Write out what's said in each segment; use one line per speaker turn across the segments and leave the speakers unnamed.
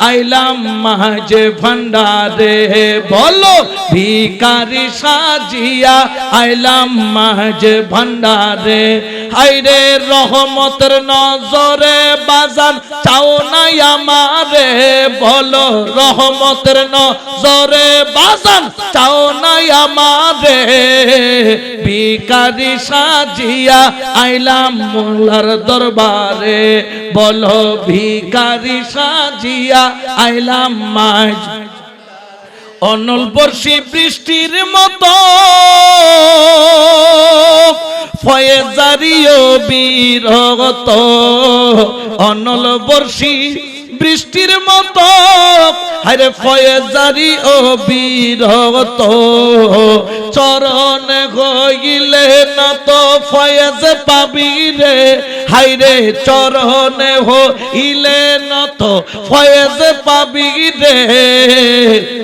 আইলাম মাঝে ভান্ডারে বলো ভিকারি সাজিয়া আইলাম মাঝে ভান্ডারে হাইরে রহমতের নজরে বাজান, চাও নাই আমারে বলো রহমতের নজরে বাজান, চাও নাই আমারে ভিকারি সাজিয়া আইলাম মোল্লার দরবারে। বলো ভিকারি সাজিয়া আইলাম মাঝ অনল বর্ষি বৃষ্টির বীরগত বিরগত অনল বর্ষি বৃষ্টির মতো। হারে ফয়েজারি ও বীরগত চরণ হইলে না তো ফয়েজ পাবি রে। হাইরে চরণ হইলে তো ফয়েজ পাবি রে?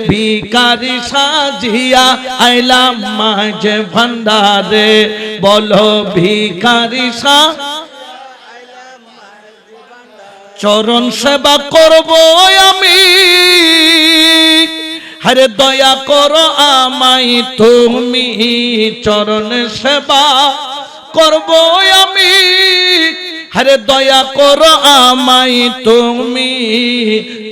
ভিকারি সাজিয়া আইলাম মাঝে ভান্ডারে। বলো ভিকারি সা চরণ সেবা করব আমি। হরে দয়া করো আমাই তুমি চরণ সেবা করব আমি। হরে দয়া করো আমাই তুমি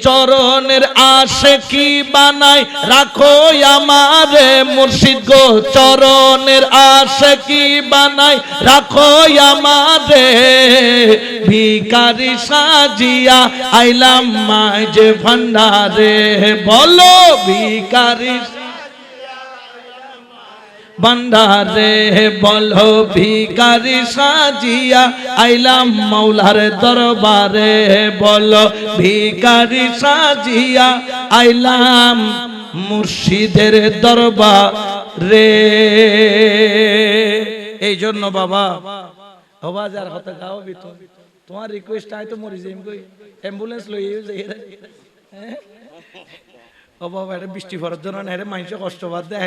চরণের আশে কি বানাই রাখো আমারে মুর্শিদ গো। চরণের আশে কি বানাই রাখো আমারে। ভিকারি সাজিয়া আইলাম মাঝে ভান্ডারে। বলো ভিকারি ভান্ডারে বলো ভিকারি সাজিয়া আইলাম মৌলার দরবারে। বলো ভিকারি সাজিয়া আইলাম মুর্শিদের দরবারে। এই জন্য বাবা হবা যার হতে গাও বিত। তোমার রিকোয়েস্ট আই তো মরি যাইম কই। অ্যাম্বুলেন্স লই যাই। ও বাবা, এটা বৃষ্টি পড়ার জন্য না, এটা মানুষে কষ্ট বাদ দেয়